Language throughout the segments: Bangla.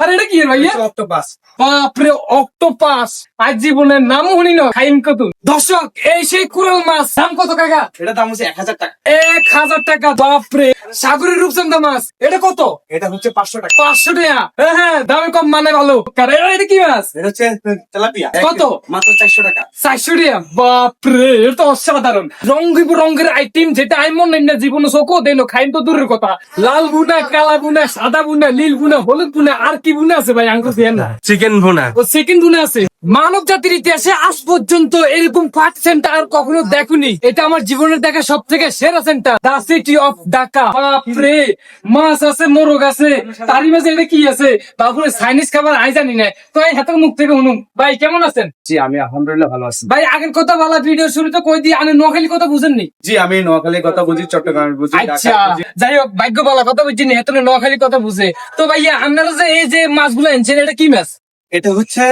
আরে এটা কি ভাইয়া? অক্টোপাস বাপরে অক্টোপাস আজ জীবনের নাম শুনি না খাইন কত দর্শক এই সেই কুরাল মাছ দাম কত কাকা? এটা দাম হচ্ছে এক হাজার টাকা। এক হাজার টাকা বাপরে। সাগরের রূপচন্দা মাছ এটা কত? এটা হচ্ছে পাঁচশো টাকা। পাঁচশো টাকা। হ্যাঁ হ্যাঁ দামে কম মানে ভালো। কারণ এটা- এটা কি মাছ? এটা হচ্ছে তেলাপিয়া। কত? মাত্র চারশো টাকা। চারশো টাকা বাপরে এটা তো অসাধারণ। রং রঙের আইটেম যেটা আমি মনে হয় না জীবনে চোখও দেন খাইন তো দূরের কথা। লাল বুনা কালা বুনা সাদা বুনা নীল বুনা হলুদ বুনা আর কি বুনা আছে ভাই আঙ্কুর দিয়ে না? চিকেন বুনা ও চিকেন গুণে আছে। মানব জাতির ইতিহাসে আজ পর্যন্ত এরকম পার্ট সেন্টার আর কখনো দেখুনি। এটা আমার জীবনের দেখা সব থেকে সেরা centre the city of Dhaka বাপরে মাছ আছে মোরগ আছে তারই মাঝে এটা কি আছে? তারপরে চাইনিজ খাবার আই জানি না। তো এই হাতের মুখ থেকে শুনুন। ভাই কেমন আছেন? জি আমি আলহামদুলিল্লাহ ভালো আছি। ভাই আগের কথা বলা ভিডিও শুরুতে কই দিয়ে আমি নোয়াখালী কথা বুঝেননি? জি আমি নোয়াখালীর কথা বুঝি চট্টগ্রামের বুঝি আচ্ছা যাই হোক ভাগ্য বলা কথা বুঝিনি এত নোয়াখালী কথা বুঝে। তো ভাইয়া আপনারা যে এই যে মাছগুলো এনেছেন এটা কি মাছ? এটা হচ্ছে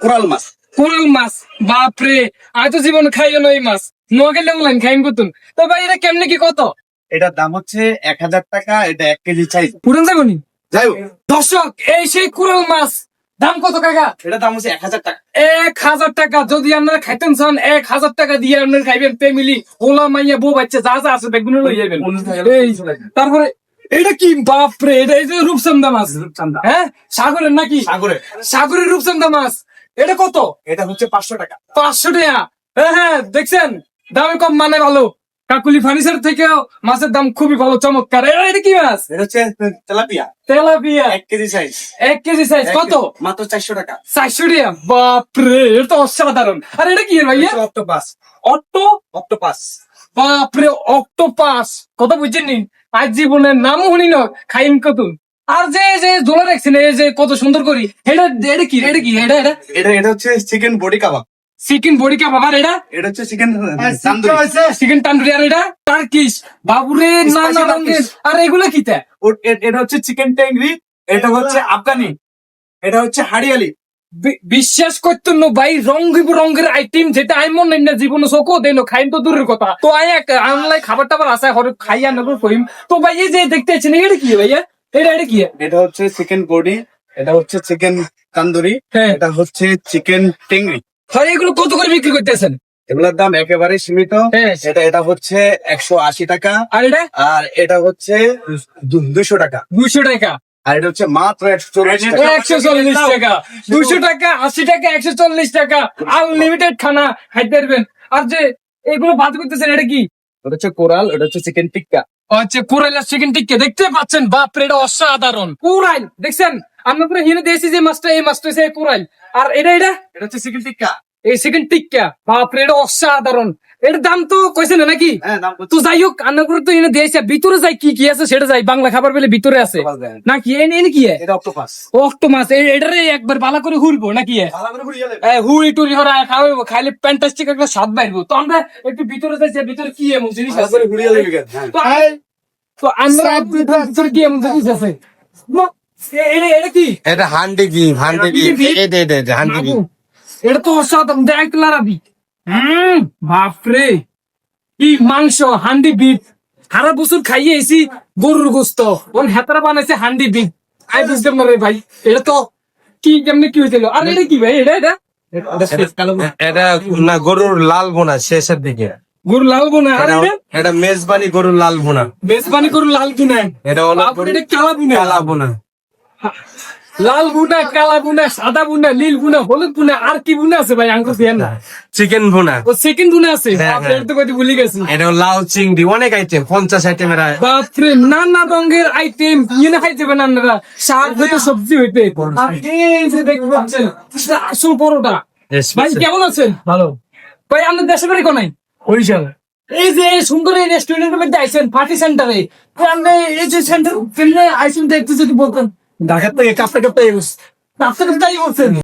কোরাল মাছ। কোরাল মাছ বাপরে আমি তো জীবন খাইও না এই মাছ। নোয়াখালী অনলাইন খাইন করতুন তো ভাই এটা কেমনে কি কত? এটার দাম হচ্ছে এক হাজার টাকা এটা এক কেজি সাইজ পুরান যাই হোক দর্শক এই সেই কোরাল মাছ দাম কত কাকা? এটার দাম হচ্ছে এক হাজার টাকা। এক হাজার টাকা যদি আপনারা খাইতেন চান এক হাজার টাকা দিয়ে আপনারা খাইবেন ফ্যামিলি ওলা মাইয়া বউ বাচ্চা যা যা আছে বেগুন লই যাবেন। তারপরে এটা কি বাপরে এটা এই যে রূপচন্দা মাছ। রূপচান্দা। হ্যাঁ? সাগরের নাকি? সাগরে। সাগরের রূপচন্দা মাছ। এটা কত? এটা হচ্ছে পাঁচশো টাকা। পাঁচশো টাকা? হ্যাঁ হ্যাঁ দেখছেন? দামে কম মানে ভালো। কাকুলি ফার্নিচার থেকেও মাছের দাম খুবই ভালো চমৎকার। এটা কি মাছ? এটা হচ্ছে তেলাপিয়া। তেলাপিয়া। এক কেজি সাইজ এক কেজি সাইজ কত? মাত্র চারশো টাকা। চারশো টাকা? বাপরে এটা তো অসাধারণ। আর এটা কি ভাইয়া? অক্টোপাস অটো অক্টোপাস বাপরে অক্টোপাস কথা বুঝছেন নি? আজ জীবনের নাম শুনি না। খাইন কতুন আর যে যে জোলা রাখছেন এই যে কত সুন্দর করি। এটা এটা কি এটা কি এটা এটা? এটা এটা হচ্ছে chicken boti kebab chicken boti কা বাবার এটা? এটা হচ্ছে চিকেন চিকেন তান্দুরি। আর এটা? টার্কিশ বাবুরে না না Spicy রঙের আর এগুলো কিতা এটা হচ্ছে চিকেন ট্যাংরি এটা হচ্ছে আফগানি এটা হচ্ছে হাড়িয়ালি বিশ্বাস করতো না ভাই রং রঙের আইটেম যেটা আমি মনে হয় না জীবনে চোখও দেন খাইন তো দূরের কথা। তো আই এক আনলাই খাবার টাবার আছে হরে খাইয়া নেব কইম। তো ভাই এই যে দেখতে আছেন এটা কি ভাইয়া? এটা এটা কি? এটা হচ্ছে চিকেন বডি এটা হচ্ছে চিকেন তান্দুরি হ্যাঁ। এটা হচ্ছে চিকেন টেংরি হয় এগুলো কত করে বিক্রি করতেছেন? এগুলোর দাম একেবারে সীমিত। হ্যাঁ। এটা এটা হচ্ছে একশো আশি টাকা। আর এটা? আর এটা হচ্ছে দুশো টাকা। দুশো টাকা। আর এটা হচ্ছে মাত্র একশো চল্লিশ টাকা। একশো চল্লিশ টাকা। দুশো টাকা আশি টাকা একশো চল্লিশ টাকা। আনলিমিটেড খানা খাইতে পারবেন। আর যে এগুলো বাদ করতেছেন এটা কি? এটা হচ্ছে কোরাল এটা হচ্ছে চিকেন টিক্কা। হচ্ছে কুরাইলা চিকেন টিক্কে দেখতে পাচ্ছেন বাপরে এটা অসাধারণ। কুরাইল দেখছেন? আমরা পুরো হিনে দিয়েছি যে মাছটা এই মাছটা হচ্ছে কুরাইল। আর এটা এটা? এটা হচ্ছে চিকেন টিক্কা এই চিকেন টিক্কা বাপরে এটা অসাধারণ। এটার দাম তো কইছে না নাকি? হ্যাঁ তো যাই হোক রান্না করে তো এনে দিয়েছে। ভিতরে যাই কি কি আছে সেটা যাই। বাংলা খাবার পেলে ভিতরে আছে। নাকি? এনে এনে কি অক্টোপাস এটারে একবার ভালো করে হুলবো নাকি এ? ভালো করে ঘুরিয়ে যাবে। এ, হুড়ি টুড়ি হরা খাওয়াবো খাইলে ফ্যান্টাস্টিক একটা স্বাদ বাইরবো। তো আমরা একটু ভিতরে যাইছি ভিতরে কি এমন জিনিস ভালো আছে? করে ঘুরিয়ে যাবে কেন? হ্যাঁ। তো আমরা ভিতরে কি এমন জিনিস আছে? এটা এটা কি? এটা হান্ডি কি হান্ডি কি এটা এটা এটা হান্ডি কি এটা তো অসাধারণ। দেখ লারাবি হম বাপরে। কি মাংস হান্ডি বিফ সারা বছর খাইয়ে এসি গরুর গোস্ত। ওন হেতারা বানাইছে হান্ডি বিফ আই বুঝতে পারে ভাই এটা তো কি কেমনে কি হয়েছিল আর এটা কি ভাই এটা এটা? এটা না গরুর লাল বোনা শেষের দিকে। গরু লাল বোনা এটা- মেজবানি গরুর লাল বোনা মেজবানি গরু লাল বুনা এটা হলো বাপরে এটা কালা বুনা কালা বোনা লাল বুনা কালা বুনা সাদা বুনা নীল বুনা হলুদ বুনা আর কি বুনা আছে ভাই আঙ্কুর দিয়ে না? চিকেন ভুনা ও সেকেন্ড বুনা আছে? হ্যাঁ, হ্যাঁ। তো কইতে ভুলে গেছি। এটা লাল চিংড়ি অনেক আইটেম পঞ্চাশ আইটেমের বাপরে নানা রঙের আইটেম কিনে খাই যাবেন আপনারা শাক হইতে সবজি হইতে। আর এই যে দেখতে পাচ্ছেন আসল পরোটা। ভাই কেমন আছেন? ভালো। ভাই আপনার দেশে বাড়ি কোনাই বরিশাল। এই যে এই সুন্দর এই রেস্টুরেন্টের মধ্যে আইছেন পার্টি সেন্টারে আপনি এই যে সেন্টার আইছেন তো একটু যদি বলতেন। ঢাকার থেকে কাঁপতে কাঁপতে কাঁপতে কাঁপতে